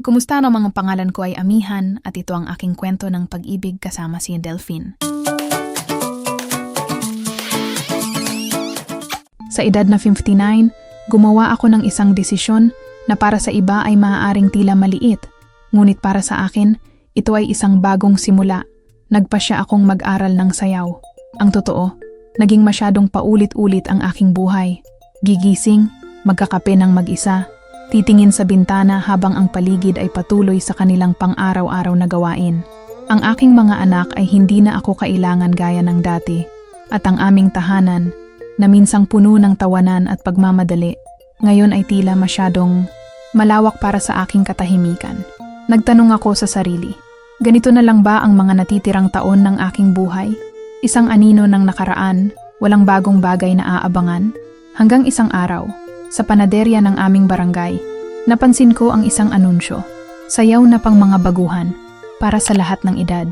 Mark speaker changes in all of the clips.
Speaker 1: Kumusta ang mga pangalan ko ay Amihan at ito ang aking kwento ng pag-ibig kasama si Delphine. Sa edad na 59, gumawa ako ng isang desisyon na para sa iba ay maaaring tila maliit, ngunit para sa akin, ito ay isang bagong simula. Nagpa siya akong mag-aral ng sayaw. Ang totoo, naging masyadong paulit-ulit ang aking buhay. Gigising, magkakape ng mag-isa, titingin sa bintana habang ang paligid ay patuloy sa kanilang pang-araw-araw na gawain. Ang aking mga anak ay hindi na ako kailangan gaya ng dati, at ang aming tahanan, na minsang puno ng tawanan at pagmamadali, ngayon ay tila masyadong malawak para sa aking katahimikan. Nagtanong ako sa sarili, ganito na lang ba ang mga natitirang taon ng aking buhay? Isang anino ng nakaraan, walang bagong bagay na aabangan? Hanggang isang araw, sa panaderya ng aming barangay, napansin ko ang isang anunsyo. Sayaw na pang mga baguhan, para sa lahat ng edad.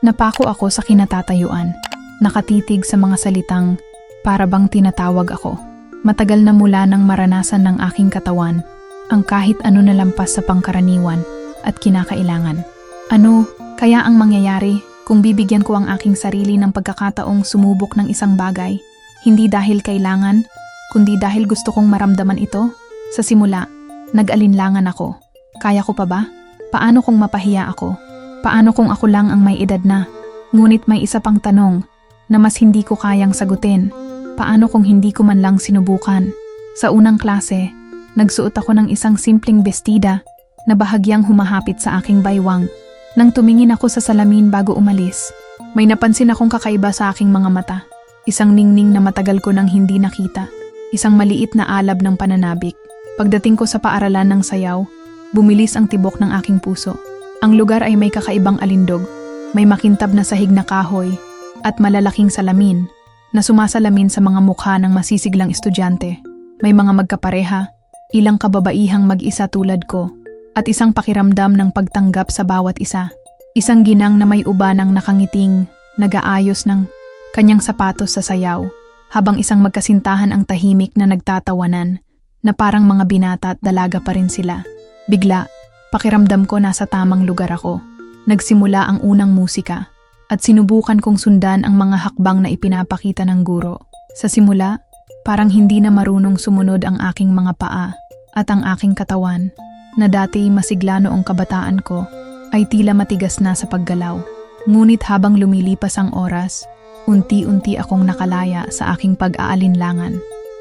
Speaker 1: Napako ako sa kinatatayuan, nakatitig sa mga salitang para bang tinatawag ako. Matagal na mula nang maranasan ng aking katawan ang kahit ano na lampas sa pangkaraniwan at kinakailangan. Ano kaya ang mangyayari kung bibigyan ko ang aking sarili ng pagkakataong sumubok ng isang bagay, hindi dahil kailangan, kundi dahil gusto kong maramdaman ito? Sa simula, nag-alinlangan ako. Kaya ko pa ba? Paano kung mapahiya ako? Paano kung ako lang ang may edad na? Ngunit may isa pang tanong na mas hindi ko kayang sagutin. Paano kung hindi ko man lang sinubukan? Sa unang klase, nagsuot ako ng isang simpleng bestida na bahagyang humahapit sa aking baywang. Nang tumingin ako sa salamin bago umalis, may napansin akong kakaiba sa aking mga mata. Isang ningning na matagal ko nang hindi nakita. Isang maliit na alab ng pananabik. Pagdating ko sa paaralan ng sayaw, bumilis ang tibok ng aking puso. Ang lugar ay may kakaibang alindog, may makintab na sahig na kahoy, at malalaking salamin na sumasalamin sa mga mukha ng masisiglang estudyante. May mga magkapareha, ilang kababaihang mag-isa tulad ko, at isang pakiramdam ng pagtanggap sa bawat isa. Isang ginang na may uba ng nakangiting, nagaayos ng kanyang sapatos sa sayaw, habang isang magkasintahan ang tahimik na nagtatawanan, na parang mga binata at dalaga pa rin sila. Bigla, pakiramdam ko nasa tamang lugar ako. Nagsimula ang unang musika, at sinubukan kong sundan ang mga hakbang na ipinapakita ng guro. Sa simula, parang hindi na marunong sumunod ang aking mga paa at ang aking katawan na dati masigla noong kabataan ko ay tila matigas na sa paggalaw. Ngunit habang lumilipas ang oras, unti-unti akong nakalaya sa aking pag-aalinlangan.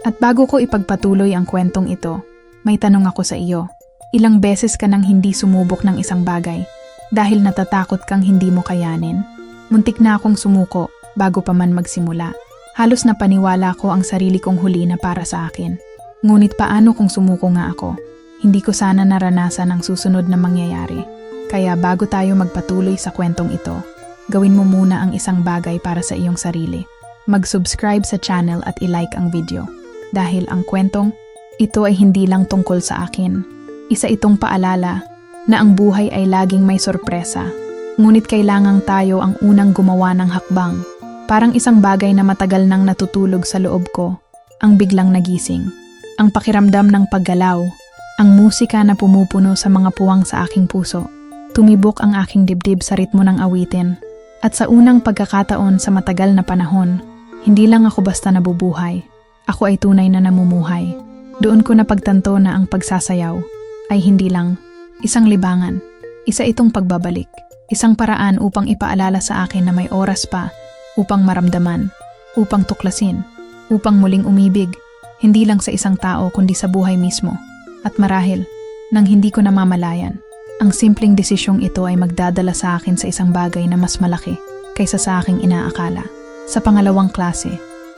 Speaker 1: At bago ko ipagpatuloy ang kwentong ito, may tanong ako sa iyo. Ilang beses ka nang hindi sumubok ng isang bagay dahil natatakot kang hindi mo kayanin? Muntik na akong sumuko bago pa man magsimula. Halos napaniwala ko ang sarili kong huli na para sa akin. Ngunit paano kung sumuko nga ako? Hindi ko sana naranasan ang susunod na mangyayari. Kaya bago tayo magpatuloy sa kwentong ito, gawin mo muna ang isang bagay para sa iyong sarili. Mag-subscribe sa channel at ilike ang video. Dahil ang kwentong, ito ay hindi lang tungkol sa akin. Isa itong paalala na ang buhay ay laging may sorpresa. Ngunit kailangang tayo ang unang gumawa ng hakbang. Parang isang bagay na matagal nang natutulog sa loob ko, ang biglang nagising. Ang pakiramdam ng paggalaw, ang musika na pumupuno sa mga puwang sa aking puso. Tumibok ang aking dibdib sa ritmo ng awitin. At sa unang pagkakataon sa matagal na panahon, hindi lang ako basta nabubuhay. Ako ay tunay na namumuhay. Doon ko napagtanto na ang pagsasayaw ay hindi lang isang libangan. Isa itong pagbabalik. Isang paraan upang ipaalala sa akin na may oras pa upang maramdaman, upang tuklasin, upang muling umibig, hindi lang sa isang tao kundi sa buhay mismo. At marahil, nang hindi ko namamalayan, ang simpleng desisyong ito ay magdadala sa akin sa isang bagay na mas malaki kaysa sa aking inaakala. Sa pangalawang klase,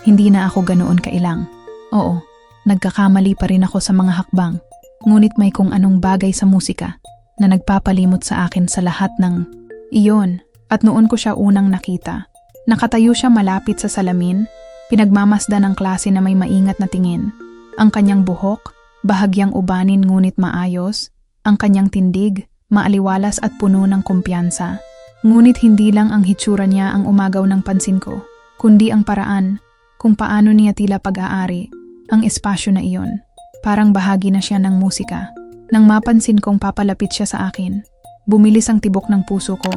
Speaker 1: hindi na ako ganoon kailang. Oo, nagkakamali pa rin ako sa mga hakbang, ngunit may kung anong bagay sa musika na nagpapalimot sa akin sa lahat ng iyon at noon ko siya unang nakita. Nakatayo siya malapit sa salamin, pinagmamasda ng klase na may maingat na tingin. Ang kanyang buhok, bahagyang ubanin ngunit maayos, ang kanyang tindig, maaliwalas at puno ng kumpiyansa. Ngunit hindi lang ang hitsura niya ang umagaw ng pansin ko, kundi ang paraan kung paano niya tila pag-aari ang espasyo na iyon. Parang bahagi na siya ng musika. Nang mapansin kong papalapit siya sa akin, bumilis ang tibok ng puso ko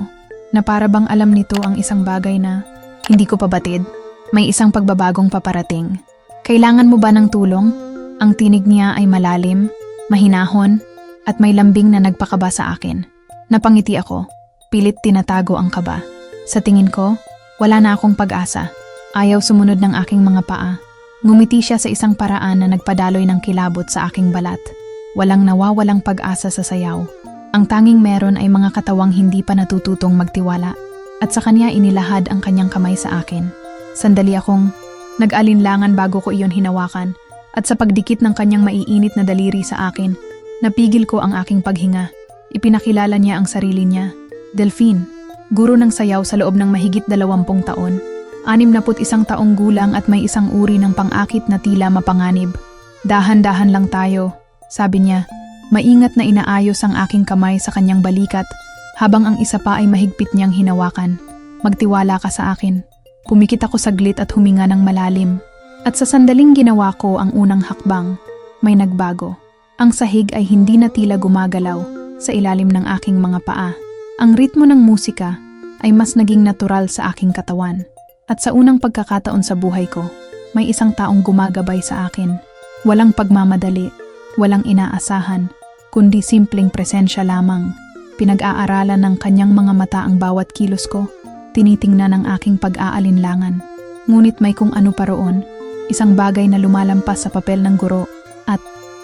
Speaker 1: na para bang alam nito ang isang bagay na hindi ko pabatid. May isang pagbabagong paparating. Kailangan mo ba ng tulong? Ang tinig niya ay malalim, mahinahon, at may lambing na nagpakaba sa akin. Napangiti ako, pilit tinatago ang kaba. Sa tingin ko, wala na akong pag-asa. Ayaw sumunod ng aking mga paa. Ngumiti siya sa isang paraan na nagpadaloy ng kilabot sa aking balat. Walang nawawalang pag-asa sa sayaw. Ang tanging meron ay mga katawang hindi pa natututong magtiwala. At sa kanya inilahad ang kanyang kamay sa akin. Sandali akong nag-alinlangan bago ko iyon hinawakan. At sa pagdikit ng kanyang maiinit na daliri sa akin, napigil ko ang aking paghinga. Ipinakilala niya ang sarili niya. Delphine, guro ng sayaw sa loob ng mahigit dalawampung taon. Anim na put isang taong gulang at may isang uri ng pangakit na tila mapanganib. Dahan-dahan lang tayo, sabi niya. Maingat na inaayos ang aking kamay sa kanyang balikat habang ang isa pa ay mahigpit niyang hinawakan. Magtiwala ka sa akin. Pumikit ako saglit at huminga ng malalim. At sa sandaling ginawa ko ang unang hakbang, may nagbago. Ang sahig ay hindi na tila gumagalaw sa ilalim ng aking mga paa. Ang ritmo ng musika ay mas naging natural sa aking katawan. At sa unang pagkakataon sa buhay ko, may isang taong gumagabay sa akin. Walang pagmamadali, walang inaasahan, kundi simpleng presensya lamang. Pinag-aaralan ng kanyang mga mata ang bawat kilos ko, tinitingnan ang aking pag-aalinlangan. Ngunit may kung ano pa roon, isang bagay na lumalampas sa papel ng guro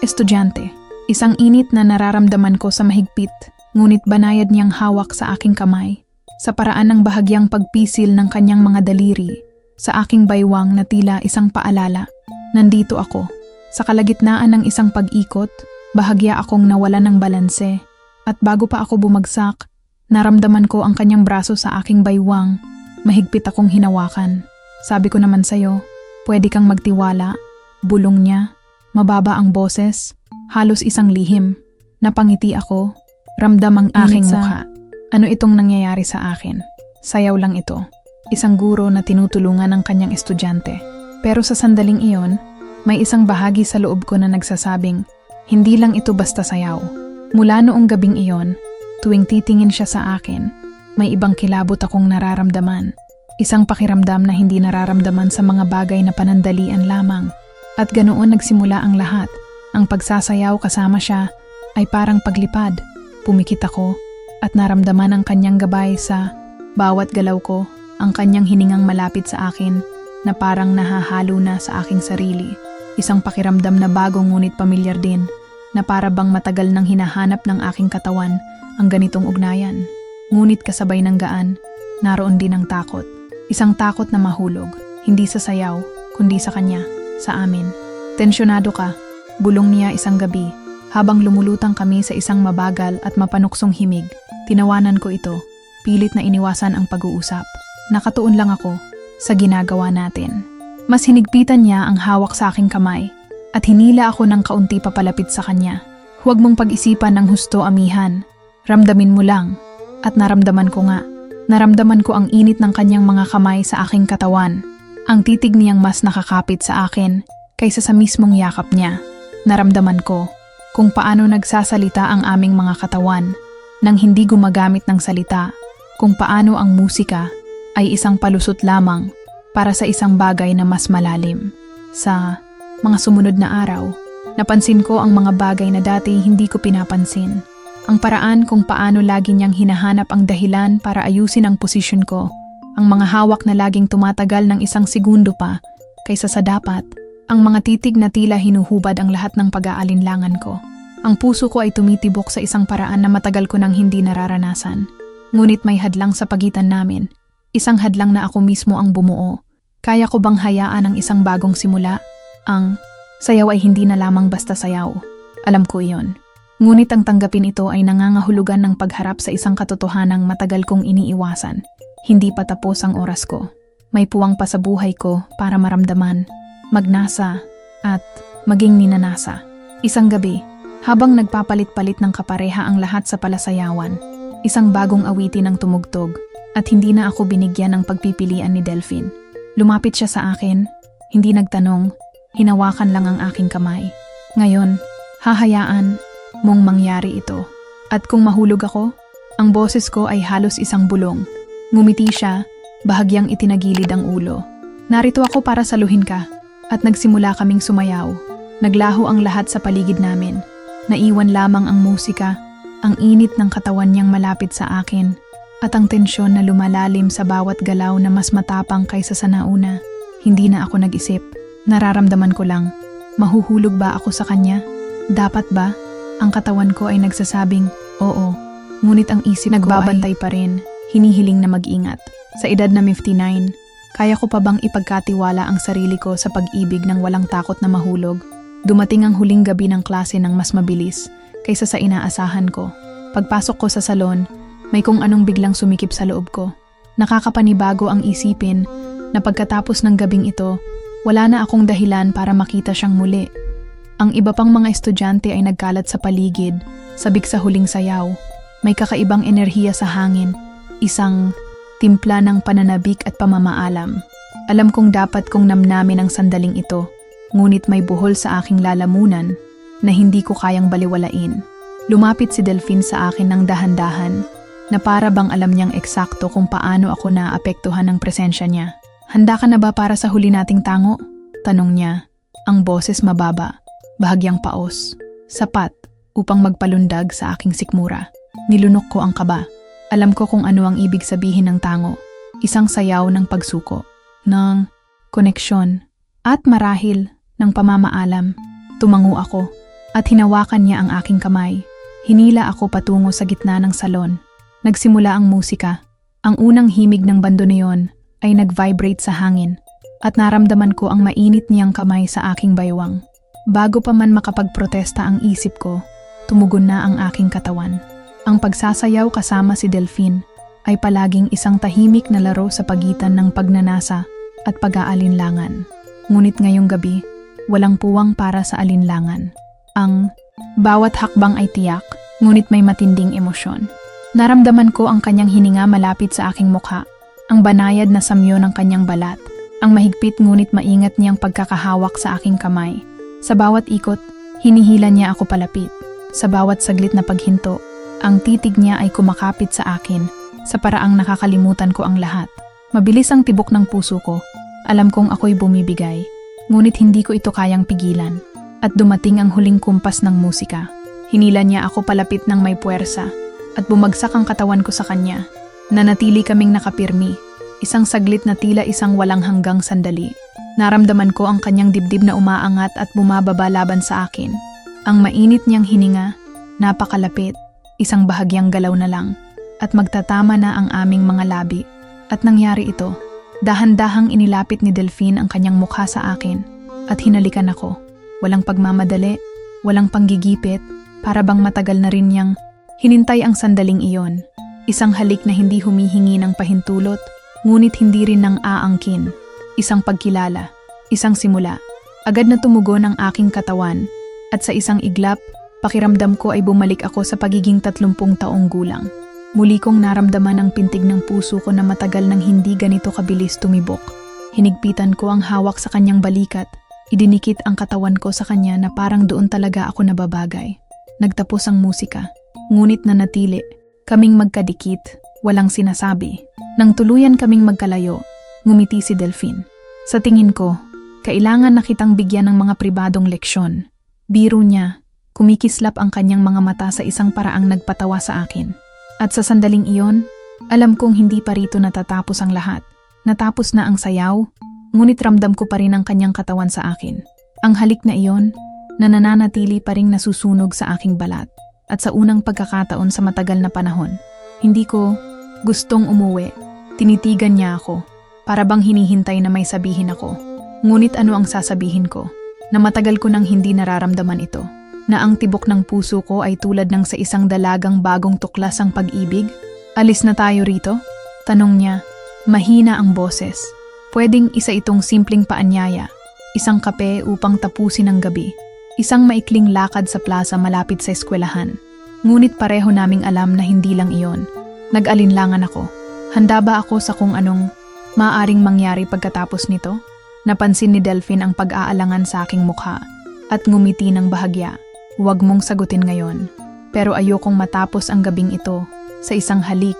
Speaker 1: estudyante. Isang init na nararamdaman ko sa mahigpit, ngunit banayad niyang hawak sa aking kamay. Sa paraan ng bahagyang pagpisil ng kanyang mga daliri, sa aking baywang na tila isang paalala. Nandito ako. Sa kalagitnaan ng isang pag-ikot, bahagya akong nawala ng balanse. At bago pa ako bumagsak, naramdaman ko ang kanyang braso sa aking baywang. Mahigpit akong hinawakan. Sabi ko naman sa'yo, pwede kang magtiwala. Bulong niya. Mababa ang boses. Halos isang lihim. Napangiti ako. Ramdam ang aking
Speaker 2: sa-
Speaker 1: mukha. Ano itong nangyayari sa akin? Sayaw lang ito. Isang guro na tinutulungan ng kanyang estudyante. Pero sa sandaling iyon, may isang bahagi sa loob ko na nagsasabing, hindi lang ito basta sayaw. Mula noong gabing iyon, tuwing titingin siya sa akin, may ibang kilabot akong nararamdaman. Isang pakiramdam na hindi nararamdaman sa mga bagay na panandalian lamang. At ganoon nagsimula ang lahat. Ang pagsasayaw kasama siya ay parang paglipad. Pumikit ako at naramdaman ang kanyang gabay sa bawat galaw ko, ang kanyang hiningang malapit sa akin na parang nahahalo na sa aking sarili. Isang pakiramdam na bago ngunit pamilyar din, na para bang matagal nang hinahanap ng aking katawan ang ganitong ugnayan. Ngunit kasabay ng gaan, naroon din ang takot. Isang takot na mahulog, hindi sa sayaw, kundi sa kanya, sa amin. Tensyonado ka, bulong niya isang gabi, habang lumulutang kami sa isang mabagal at mapanuksong himig. Tinawanan ko ito, pilit na iniwasan ang pag-uusap. Nakatuon lang ako sa ginagawa natin. Mas hinigpitan niya ang hawak sa aking kamay at hinila ako ng kaunti papalapit sa kanya. Huwag mong pag-isipan ng husto amihan. Ramdamin mo lang. At naramdaman ko nga. Naramdaman ko ang init ng kanyang mga kamay sa aking katawan. Ang titig niyang mas nakakapit sa akin kaysa sa mismong yakap niya. Naramdaman ko kung paano nagsasalita ang aming mga katawan nang hindi gumagamit ng salita, kung paano ang musika ay isang palusot lamang para sa isang bagay na mas malalim. Sa mga sumunod na araw, napansin ko ang mga bagay na dati hindi ko pinapansin. Ang paraan kung paano lagi niyang hinahanap ang dahilan para ayusin ang posisyon ko, ang mga hawak na laging tumatagal ng isang segundo pa kaysa sa dapat, ang mga titig na tila hinuhubad ang lahat ng pag-aalinlangan ko. Ang puso ko ay tumitibok sa isang paraan na matagal ko nang hindi nararanasan. Ngunit may hadlang sa pagitan namin. Isang hadlang na ako mismo ang bumuo. Kaya ko bang hayaan ang isang bagong simula? Ang sayaw ay hindi na lamang basta sayaw. Alam ko iyon. Ngunit ang tanggapin ito ay nangangahulugan ng pagharap sa isang katotohanang matagal kong iniiwasan. Hindi pa tapos ang oras ko. May puwang pa sa buhay ko para maramdaman, magnasa, at maging ninanasa. Isang gabi, habang nagpapalit-palit ng kapareha ang lahat sa palasayawan, isang bagong awitin ang tumugtog at hindi na ako binigyan ng pagpipilian ni Delphine. Lumapit siya sa akin, hindi nagtanong, hinawakan lang ang aking kamay. Ngayon, hahayaan, mong mangyari ito. At kung mahulog ako, ang boses ko ay halos isang bulong. Ngumiti siya, bahagyang itinagilid ang ulo. Narito ako para saluhin ka. At nagsimula kaming sumayaw. Naglaho ang lahat sa paligid namin. Naiwan lamang ang musika, ang init ng katawan niyang malapit sa akin, at ang tensyon na lumalalim sa bawat galaw na mas matapang kaysa sa nauna. Hindi na ako nag-isip. Nararamdaman ko lang. Mahuhulog ba ako sa kanya? Dapat ba? Ang katawan ko ay nagsasabing, oo. Ngunit ang isip nagbabantay pa rin, hinihiling na mag-ingat. Sa edad na 59, kaya ko pa bang ipagkatiwala ang sarili ko sa pag-ibig ng walang takot na mahulog? Dumating ang huling gabi ng klase ng mas mabilis kaysa sa inaasahan ko. Pagpasok ko sa salon, may kung anong biglang sumikip sa loob ko. Nakakapanibago ang isipin na pagkatapos ng gabing ito, wala na akong dahilan para makita siyang muli. Ang iba pang mga estudyante ay nagkalat sa paligid, sabik sa huling sayaw. May kakaibang enerhiya sa hangin, isang timpla ng pananabik at pamamaalam. Alam kong dapat kong namnamin ang sandaling ito, ngunit may buhol sa aking lalamunan na hindi ko kayang baliwalain. Lumapit si Delphine sa akin ng dahan-dahan, na para bang alam niyang eksakto kung paano ako naapektuhan ng presensya niya. Handa ka na ba para sa huli nating tango? Tanong niya, ang boses mababa, bahagyang paos, sapat upang magpalundag sa aking sikmura. Nilunok ko ang kaba. Alam ko kung ano ang ibig sabihin ng tango. Isang sayaw ng pagsuko, ng koneksyon, at marahil ng pamamaalam. Tumango ako at hinawakan niya ang aking kamay. Hinila ako patungo sa gitna ng salon. Nagsimula ang musika. Ang unang himig ng bandoneon ay nag-vibrate sa hangin at naramdaman ko ang mainit niyang kamay sa aking baywang. Bago pa man makapagprotesta ang isip ko, tumugon na ang aking katawan. Ang pagsasayaw kasama si Delphine ay palaging isang tahimik na laro sa pagitan ng pagnanasa at pag-aalinlangan. Ngunit ngayong gabi, walang puwang para sa alinlangan. Ang bawat hakbang ay tiyak, ngunit may matinding emosyon. Naramdaman ko ang kanyang hininga malapit sa aking mukha, ang banayad na samyo ng kanyang balat, ang mahigpit ngunit maingat niyang pagkakahawak sa aking kamay. Sa bawat ikot, hinihila niya ako palapit. Sa bawat saglit na paghinto, ang titig niya ay kumakapit sa akin sa paraang nakakalimutan ko ang lahat. Mabilis ang tibok ng puso ko. Alam kong ako'y bumibigay, ngunit hindi ko ito kayang pigilan. At dumating ang huling kumpas ng musika. Hinila niya ako palapit ng may puwersa at bumagsak ang katawan ko sa kanya. Nanatili kaming nakapirmi, isang saglit na tila isang walang hanggang sandali. Naramdaman ko ang kanyang dibdib na umaangat at bumababa laban sa akin. Ang mainit niyang hininga, napakalapit, isang bahagyang galaw na lang, at magtatama na ang aming mga labi. At nangyari ito, dahan-dahang inilapit ni Delphine ang kanyang mukha sa akin, at hinalikan ako. Walang pagmamadali, walang panggigipit, para bang matagal na rin niyang Hinintay ang sandaling iyon, isang halik na hindi humihingi ng pahintulot, ngunit hindi rin ng aangkin, isang pagkilala, isang simula. Agad na tumugon ang aking katawan, at sa isang iglap, pakiramdam ko ay bumalik ako sa pagiging tatlumpung taong gulang. Muli kong naramdaman ang pintig ng puso ko na matagal nang hindi ganito kabilis tumibok. Hinigpitan ko ang hawak sa kanyang balikat, idinikit ang katawan ko sa kanya na parang doon talaga ako nababagay. Nagtapos ang musika ngunit nanatili. Kaming magkadikit, walang sinasabi. Nang tuluyan kaming magkalayo, ngumiti si Delphine. Sa tingin ko, kailangan na kitang bigyan ng mga pribadong leksyon. Biro niya, kumikislap ang kanyang mga mata sa isang paraang nagpatawa sa akin. At sa sandaling iyon, alam kong hindi pa rito natatapos ang lahat. Natapos na ang sayaw, ngunit ramdam ko pa rin ang kanyang katawan sa akin. Ang halik na iyon, na nananatili pa rin nasusunog sa aking balat at sa unang pagkakataon sa matagal na panahon. Hindi ko gustong umuwi. Tinitigan niya ako. Para bang hinihintay na may sabihin ako. Ngunit ano ang sasabihin ko? Na matagal ko nang hindi nararamdaman ito. Na ang tibok ng puso ko ay tulad ng sa isang dalagang bagong tuklas ang pag-ibig? Alis na tayo rito? Tanong niya. Mahina ang boses. Pwedeng isa itong simpleng paanyaya. Isang kape upang tapusin ang gabi. Isang maikling lakad sa plaza malapit sa eskwelahan. Ngunit pareho naming alam na hindi lang iyon. Nag-alinlangan ako. Handa ba ako sa kung anong maaring mangyari pagkatapos nito? Napansin ni Delphine ang pag-aalangan sa aking mukha at ngumiti ng bahagya. Huwag mong sagutin ngayon. Pero ayokong matapos ang gabing ito sa isang halik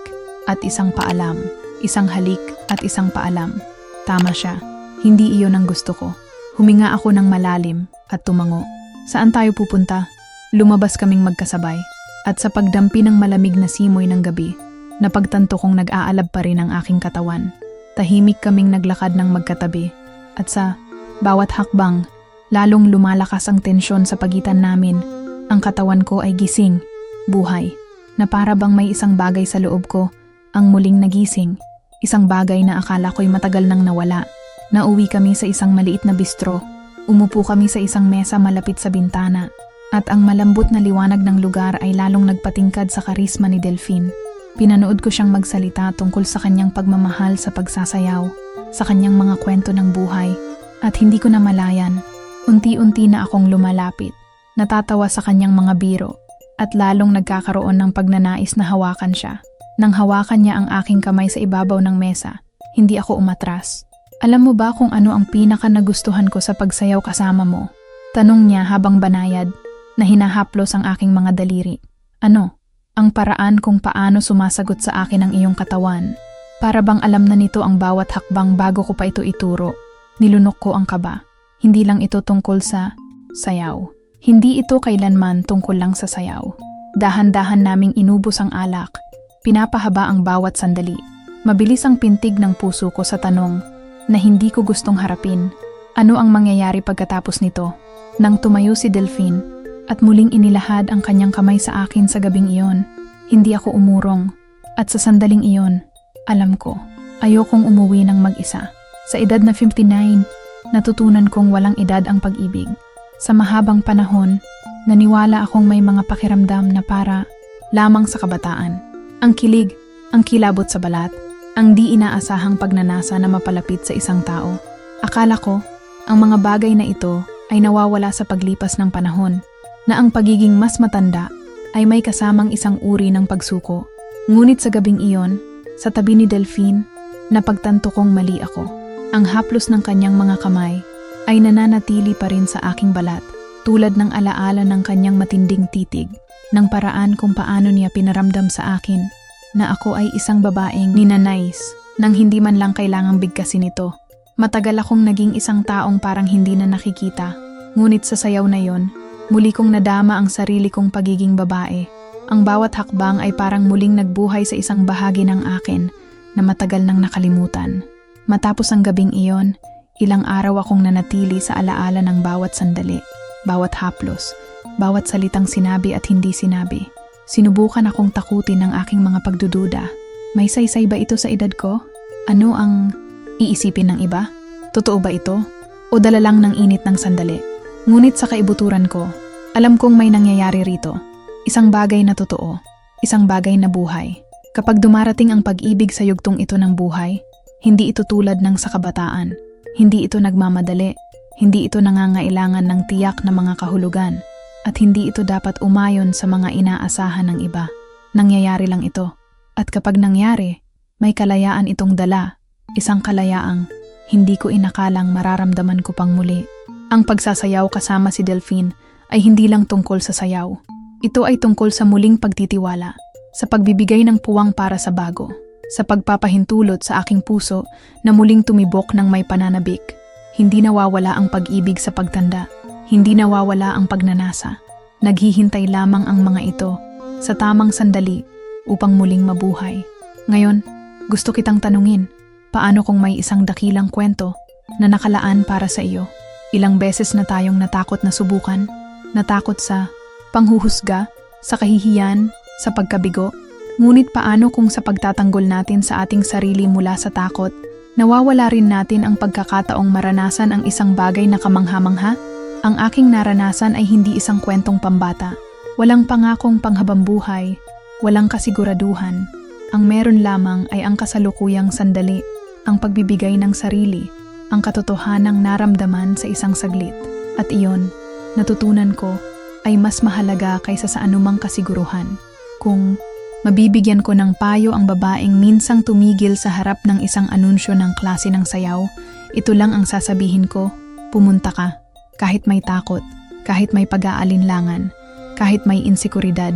Speaker 1: at isang paalam. Isang halik at isang paalam. Tama siya. Hindi iyon ang gusto ko. Huminga ako ng malalim at tumango. Saan tayo pupunta? Lumabas kaming magkasabay. At sa pagdampi ng malamig na simoy ng gabi, napagtanto kong nag-aalab pa rin ang aking katawan. Tahimik kaming naglakad ng magkatabi. At sa bawat hakbang, lalong lumalakas ang tensyon sa pagitan namin. Ang katawan ko ay gising, buhay, na para bang may isang bagay sa loob ko, ang muling nagising. Isang bagay na akala ko'y matagal nang nawala. Nauwi kami sa isang maliit na bistro. Umupo kami sa isang mesa malapit sa bintana. At ang malambot na liwanag ng lugar ay lalong nagpatingkad sa karisma ni Delphine. Pinanood ko siyang magsalita tungkol sa kanyang pagmamahal sa pagsasayaw, sa kanyang mga kwento ng buhay, at hindi ko na malayan. Unti-unti na akong lumalapit, natatawa sa kanyang mga biro, at lalong nagkakaroon ng pagnanais na hawakan siya. Nang hawakan niya ang aking kamay sa ibabaw ng mesa, hindi ako umatras. Alam mo ba kung ano ang pinaka nagustuhan ko sa pagsayaw kasama mo? Tanong niya habang banayad na hinahaplos ang aking mga daliri. Ano? Ang paraan kung paano sumasagot sa akin ang iyong katawan. Para bang alam na nito ang bawat hakbang bago ko pa ito ituro. Nilunok ko ang kaba. Hindi lang ito tungkol sa sayaw. Hindi ito kailanman tungkol lang sa sayaw. Dahan-dahan naming inubos ang alak. Pinapahaba ang bawat sandali. Mabilis ang pintig ng puso ko sa tanong na hindi ko gustong harapin. Ano ang mangyayari pagkatapos nito? Nang tumayo si Delphine, at muling inilahad ang kanyang kamay sa akin sa gabing iyon. Hindi ako umurong. At sa sandaling iyon, alam ko, ayokong umuwi ng mag-isa. Sa edad na 59, natutunan kong walang edad ang pag-ibig. Sa mahabang panahon, naniwala akong may mga pakiramdam na para lamang sa kabataan. Ang kilig, ang kilabot sa balat, ang di inaasahang pagnanasa na mapalapit sa isang tao. Akala ko, ang mga bagay na ito ay nawawala sa paglipas ng panahon na ang pagiging mas matanda ay may kasamang isang uri ng pagsuko. Ngunit sa gabing iyon, sa tabi ni Delphine, napagtanto kong mali ako. Ang haplos ng kanyang mga kamay ay nananatili pa rin sa aking balat, tulad ng alaala ng kanyang matinding titig, ng paraan kung paano niya pinaramdam sa akin na ako ay isang babaeng ninanais nang hindi man lang kailangang bigkasin ito. Matagal akong naging isang taong parang hindi na nakikita, ngunit sa sayaw na yon, Muli kong nadama ang sarili kong pagiging babae. Ang bawat hakbang ay parang muling nagbuhay sa isang bahagi ng akin na matagal nang nakalimutan. Matapos ang gabing iyon, ilang araw akong nanatili sa alaala ng bawat sandali, bawat haplos, bawat salitang sinabi at hindi sinabi. Sinubukan akong takutin ng aking mga pagdududa. May saysay ba ito sa edad ko? Ano ang iisipin ng iba? Totoo ba ito? O dala lang ng init ng sandali? Ngunit sa kaibuturan ko, alam kong may nangyayari rito. Isang bagay na totoo, isang bagay na buhay. Kapag dumarating ang pag-ibig sa yugtong ito ng buhay, hindi ito tulad ng sa kabataan. Hindi ito nagmamadali, hindi ito nangangailangan ng tiyak na mga kahulugan, at hindi ito dapat umayon sa mga inaasahan ng iba. Nangyayari lang ito. At kapag nangyari, may kalayaan itong dala, isang kalayaang hindi ko inakalang mararamdaman ko pang muli. Ang pagsasayaw kasama si Delphine ay hindi lang tungkol sa sayaw. Ito ay tungkol sa muling pagtitiwala, sa pagbibigay ng puwang para sa bago, sa pagpapahintulot sa aking puso na muling tumibok ng may pananabik. Hindi nawawala ang pag-ibig sa pagtanda, hindi nawawala ang pagnanasa. Naghihintay lamang ang mga ito sa tamang sandali upang muling mabuhay. Ngayon, gusto kitang tanungin, paano kung may isang dakilang kwento na nakalaan para sa iyo? Ilang beses na tayong natakot na subukan, natakot sa panghuhusga, sa kahihiyan, sa pagkabigo. Ngunit paano kung sa pagtatanggol natin sa ating sarili mula sa takot, nawawala rin natin ang pagkakataong maranasan ang isang bagay na kamangha-mangha? Ang aking naranasan ay hindi isang kwentong pambata. Walang pangakong panghabambuhay, walang kasiguraduhan. Ang meron lamang ay ang kasalukuyang sandali, ang pagbibigay ng sarili, ang katotohanang naramdaman sa isang saglit. At iyon, natutunan ko, ay mas mahalaga kaysa sa anumang kasiguruhan. Kung mabibigyan ko ng payo ang babaeng minsang tumigil sa harap ng isang anunsyo ng klase ng sayaw, ito lang ang sasabihin ko, pumunta ka. Kahit may takot, kahit may pag-aalinlangan, kahit may insekuridad,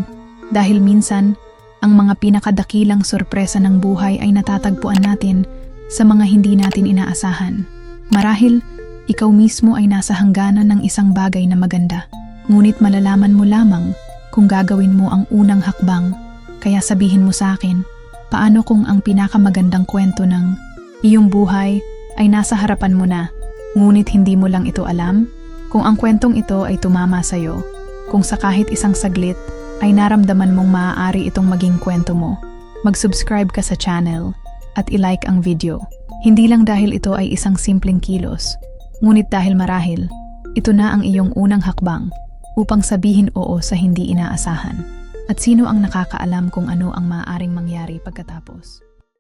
Speaker 1: dahil minsan, ang mga pinakadakilang sorpresa ng buhay ay natatagpuan natin sa mga hindi natin inaasahan. Marahil, ikaw mismo ay nasa hangganan ng isang bagay na maganda. Ngunit malalaman mo lamang kung gagawin mo ang unang hakbang. Kaya sabihin mo sa akin, paano kung ang pinakamagandang kwento ng iyong buhay ay nasa harapan mo na, ngunit hindi mo lang ito alam? Kung ang kwentong ito ay tumama sa'yo, kung sa kahit isang saglit ay naramdaman mong maaari itong maging kwento mo, mag-subscribe ka sa channel at ilike ang video. Hindi lang dahil ito ay isang simpleng kilos, ngunit dahil marahil, ito na ang iyong unang hakbang upang sabihin oo sa hindi inaasahan. At sino ang nakakaalam kung ano ang maaaring mangyari pagkatapos?